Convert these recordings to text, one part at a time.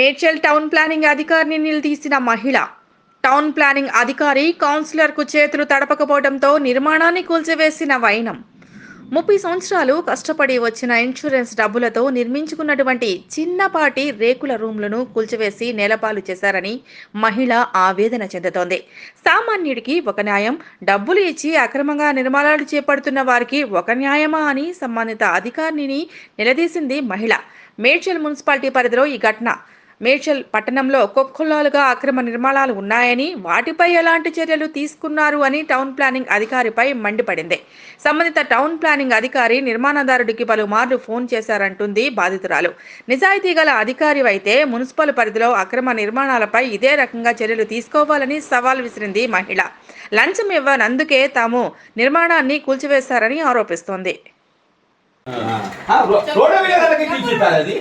Medchal town planning అధికారిని నిలదీసిన మహిళ. Town planning అధికారి కౌన్సిలర్కు చేతులు తడపకపోవడంతో నిర్మాణాన్ని కూల్చివేసిన వైనం. ముప్పై సంవత్సరాలు కష్టపడి వచ్చిన ఇన్సూరెన్స్ డబ్బులతో నిర్మించుకున్నటువంటి చిన్నపాటి రేకుల రూమ్లను కూల్చివేసి నేలపాలు చేశారని మహిళ ఆవేదన చెందుతోంది. సామాన్యుడికి ఒక న్యాయం డబ్బులు ఇచ్చి అక్రమంగా నిర్మాణాలు చేపడుతున్న వారికి ఒక న్యాయమా అని సంబంధిత అధికారిని నిలదీసింది మహిళ. మేడ్చల్ మున్సిపాలిటీ పరిధిలో ఈ ఘటన మేడ్చల్ పట్టణంలో కొక్కులాలుగా అక్రమ నిర్మాణాలు ఉన్నాయని వాటిపై ఎలాంటి చర్యలు తీసుకున్నారు అని టౌన్ ప్లానింగ్ అధికారిపై మండిపడింది. సంబంధిత టౌన్ ప్లానింగ్ అధికారి నిర్మాణదారుడికి పలుమార్లు ఫోన్ చేశారంటుంది బాధితురాలు. నిజాయితీ గల అధికారి అయితే మున్సిపల్ పరిధిలో అక్రమ నిర్మాణాలపై ఇదే రకంగా చర్యలు తీసుకోవాలని సవాల్ విసిరింది మహిళ. లంచం ఇవ్వనందుకే తాము నిర్మాణాన్ని కూల్చివేశారని ఆరోపిస్తోంది. అది.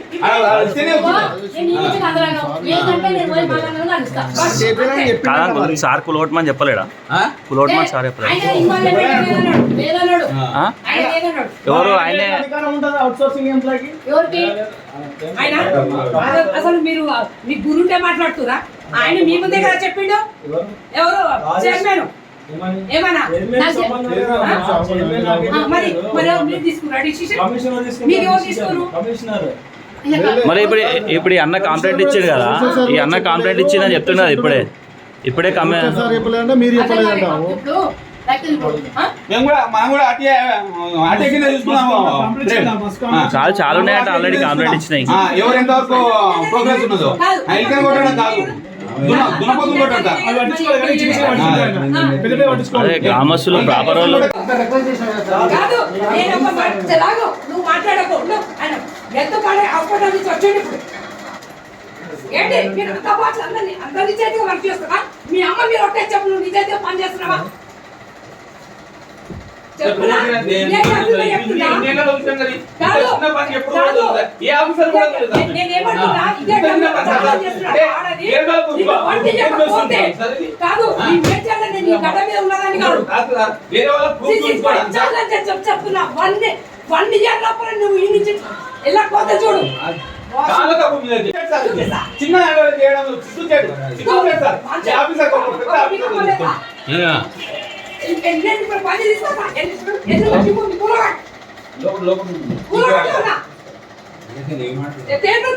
కాదా. సార్ కులోట్మని చెప్పలేడా? ఆ? కులోట్మని సార్ చెప్పలేడా? ఎవరు? ఆయనే అసలు మీరు మీ గురుంటే మాట్లాడుతురా ఆయన మీ ముందే కదా చెప్పిండు? ఎవరు? చైర్మన్? ఏమన్నా? మరి మరి ఎవరు మీరు తీసుకురా డిసిషన్ కమిషనర్ తీసుకుంటారు. మీరు ఎవరు తీసుకున్నారు? కమిషనర్ మరి ఇప్పుడు ఇప్పుడు ఈ అన్న కంప్లైంట్ ఇచ్చాడు కదా? ఈ అన్న కంప్లైంట్ ఇచ్చిందని చెప్తున్నది ఇప్పుడే. ఇప్పుడే ఇప్పుడు ఆ. చాలా చాలా ఉన్నాయంట ఆల్రెడీ కంప్లైంట్ ఇచ్చినాయి. ఆ, ఎవరు ఎంతవరకు ప్రోగ్రెస్ ఉన్నదో. కాదు. అది గ్రామస్తులు ప్రాపర్ వాళ్ళు కాదు నేను ఒక మాట చెలాగు. నువ్వు మాట్లాడకు. ఆయన ఎంత పడే అవ్వడం నుంచి వచ్చాడు ఇప్పుడు. ఏంటి? మీరు అంత బాగా అందరినీ అందరి నిజాయితీగా వర్క్ చేస్తారా మీ అమ్మ మీరు ఒకే చెప్పు నువ్వు నిజాయితీగా పని చేస్తున్నావా మీద ఉన్నదాన్ని కాదు. సిసి పంచాలని చెప్పి చెప్తున్నా. వన్ వన్ ఇయర్ లోపల నువ్వు ఈ నుంచి వెళ్ళకపోతే చూడు. చిన్న చేయడం సిగ్గు సిగ్గు ఆఫీసర్ పని తీసుకొస్తా ఎన్ని-. లోపల లోపల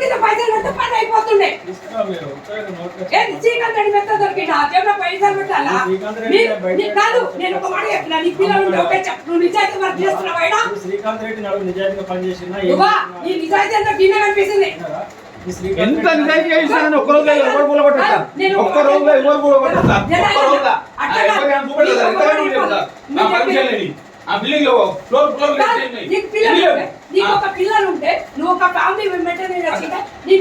కింద పైసలు పెడితే పని అయిపోతుండే. శ్రీకాంత్ రెడ్డి పైసలు పెట్టాలా? కాదు నేను ఒక మాట చెప్పినా. నీ పిల్లలు ఒకే చెప్పు. నువ్వు నిజాయితీ వర్క్ చేస్తున్నావు శ్రీకాంత్ రెడ్డి నిజాయితీగా పనిచేసినా నిజాయితీ అంతా కనిపిస్తుంది. ఎంత నిజాయితీ చేసినా ఒక్క రోజులో ఎవరు ఒక్క రోజులో ఎవరు కూడా కొట్టేస్తారు ఒక్క రోజులో. ఆ ఎవరికైనా చూపెడతారు ఎంతమంది ఉంటారు సార్ ఆ పర్మిషన్ లేని ఆ బిల్డింగ్లో ఫ్లోర్ ఫ్లోర్ కాదు, నీకు పిల్లలు ఉంటే, నీకు ఒక పిల్లలు ఉంటే నువ్వు ఒక ఫ్యామిలీ నీ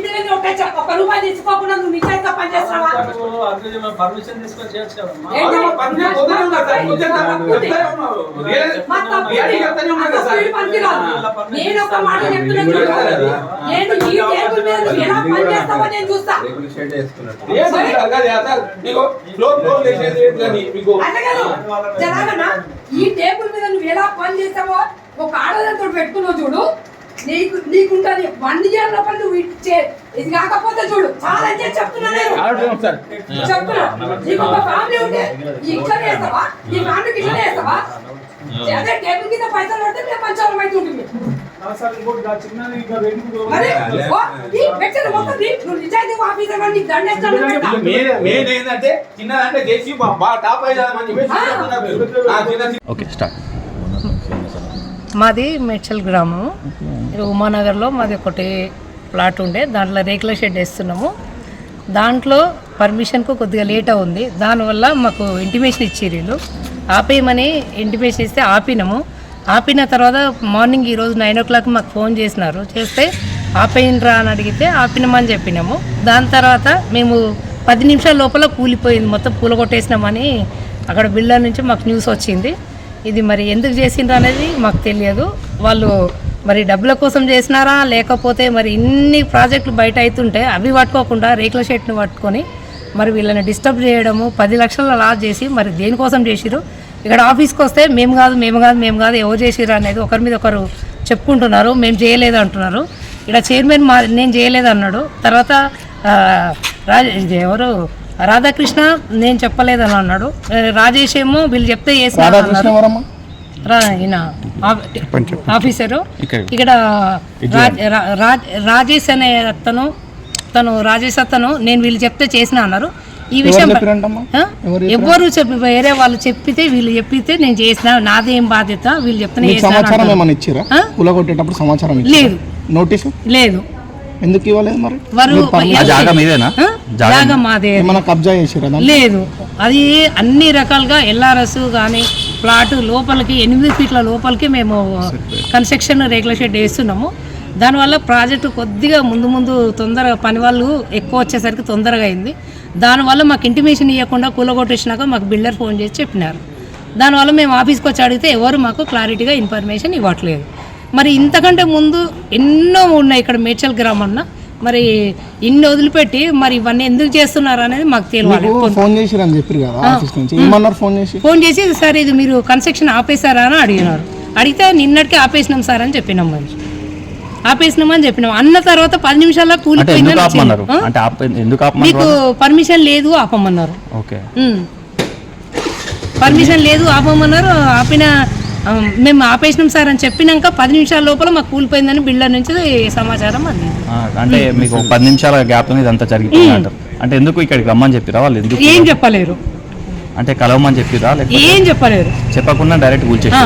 పిల్లల్ని ఒక చెప్ప- ఒక రూపాయి తీసుకోకుండా నువ్వు నిజాయితీగా పర్మిషన్ తీసుకొని చేయొచ్చు. నేను ఒక మాట. నేను ఈ టేబుల్ మీద నువ్వు ఎలా పనిచేస్తావో నేను చూస్తా. ఈ టేబుల్ మీద నువ్వు ఎలా పని చేస్తావో ఒక ఆడదంతో పెట్టుకున్నావు చూడు. నీకు నీకుంటది. వన్ ఇయర్ లోపల నువ్వు ఇచ్చే ఇది కాకపోతే చూడు. చాలా అని చెప్పి చెప్తున్నా నేను. చెప్తున్నా. నీకు ఒక ఫ్యామిలీ ఉంటే ఇట్లనే వేస్తావా నీ ఫ్యామిలీకి ఇట్లనే వేస్తావా అదే టేబుల్ కింద పైసలు పడితే మేము పంచాలం అయితే ఉంటుంది. ఈ ఓకే స్టార్ట్. మాది మేడ్చల్ గ్రామం. ఉమానగర్లో మాది ఒకటి ప్లాట్ ఉండే. దాంట్లో రేకుల షెడ్ వేస్తున్నాము. దాంట్లో పర్మిషన్కు కొద్దిగా లేట్ ఉంది దానివల్ల మాకు ఇంటిమేషన్ ఇచ్చారు వీళ్ళు. ఆపేయమని ఇంటిమేషన్ ఇస్తే ఆపినాము. ఆపిన తర్వాత మార్నింగ్ ఈరోజు నైన్ ఓ క్లాక్ మాకు ఫోన్ చేసినారు. చేస్తే ఆపేయండిరా అని అడిగితే ఆపినామని చెప్పినాము. దాని తర్వాత మేము పది నిమిషాల లోపల కూలిపోయింది. మొత్తం పూల కొట్టేసినామని అక్కడ బిల్డర్ నుంచి మాకు న్యూస్ వచ్చింది. ఇది మరి ఎందుకు చేసిండ్రు అనేది మాకు తెలియదు. వాళ్ళు మరి డబ్బుల కోసం చేసినారా? లేకపోతే మరి ఇన్ని ప్రాజెక్టులు బయట అవుతుంటే అవి పట్టుకోకుండా రేకుల షెట్ని పట్టుకొని మరి వీళ్ళని డిస్టర్బ్ చేయడము పది లక్షల లాస్ చేసి మరి దేనికోసం చేసిరు ఇక్కడ ఆఫీస్కి వస్తే మేము కాదు మేము కాదు మేము కాదు ఎవరు చేసిరు అనేది ఒకరి మీద ఒకరు చెప్పుకుంటున్నారు. మేము చేయలేదు అంటున్నారు. ఇక్కడ చైర్మన్ మా నేను చేయలేదు అన్నాడు. తర్వాత రాజ ఇది ఎవరు? రాధాకృష్ణ నేను చెప్పలేదని అన్నాడు. ఆ, రాజేష్ ఏమో వీళ్ళు చెప్తే ఈయన ఆ- ఆఫీసరు. ఇక్కడ. రాజేష్ అనే అతను తను రాజేష్ అతను నేను వీళ్ళు చెప్తే చేసిన అన్నారు. ఈ విషయం? ఎవ్వరు చెప్పి వేరే వాళ్ళు చెప్పితే వీళ్ళు చెప్పితే నేను చేసిన నాదేం బాధ్యత వీళ్ళు చెప్తే సమాచారం? లేదు. నోటీసు? లేదు. ఎందుకు ఇవ్వలేదు మరి? వారు జాగా మీదేనా? జాగా మాదే. ఏమైనా కబ్జా చేసిరా లేదు. అది అన్ని రకాలుగా ఎల్ఆర్ఎస్ కానీ ప్లాట్ లోపలికి ఎనిమిది ఫీట్ల లోపలికి మేము కన్స్ట్రక్షన్ రేకుల షెడ్ వేస్తున్నాము. దానివల్ల ప్రాజెక్టు కొద్దిగా ముందు ముందు తొందరగా పని వాళ్ళు ఎక్కువ వచ్చేసరికి తొందరగా అయింది. దానివల్ల మాకు ఇంటిమేషన్ ఇవ్వకుండా కూలగొట్టేసినాక మాకు బిల్డర్ ఫోన్ చేసి చెప్పినారు. దానివల్ల మేము ఆఫీస్కి వచ్చి అడిగితే ఎవరు మాకు క్లారిటీగా ఇన్ఫర్మేషన్ ఇవ్వట్లేదు. మరి ఇంతకంటే ముందు ఎన్నో ఉన్నాయి ఇక్కడ మేడ్చల్ గ్రామన్న. మరి ఇన్ని వదిలిపెట్టి మరి ఇవన్నీ ఎందుకు చేస్తున్నారు అనేది మాకు తెలియాలి. మీకు ఫోన్ చేసిరని చెప్పారు కదా ఆఫీస్ నుంచి. ఏమన్నారు ఫోన్ చేసి? ఫోన్ చేసి సార్ ఇది మీరు కన్స్ట్రక్షన్ ఆపేశారా అని అడిగినారు. అడిగితే నిన్నటికే ఆపేసినాం సార్ అని చెప్పినాం మరి. ఆపేసినామని చెప్పినాం. అన్న తర్వాత పది నిమిషాల్లో కూలిపోయిందని మీకు పర్మిషన్ లేదు ఆపమన్నారు. పర్మిషన్ లేదు ఆపమన్నారు ఆపిన మేము ఆపేసినాం సార్ అని చెప్పినాక పది నిమిషాల లోపల మాకు కూలిపోయిందని బిల్డర్ నుంచి సమాచారం అందింది. ఆ, అంటే మీకు పది నిమిషాల గ్యాప్ ఇదంతా జరిగిపోయింది అంటారు. అంటే ఎందుకు ఇక్కడికి రమ్మని చెప్పిరా? వాళ్ళు ఎందుకు ఏం చెప్పలేరు. అంటే కలవమని చెప్పిరా? ఏం చెప్పలేరు. చెప్పకుండా డైరెక్ట్ కూల్చేసి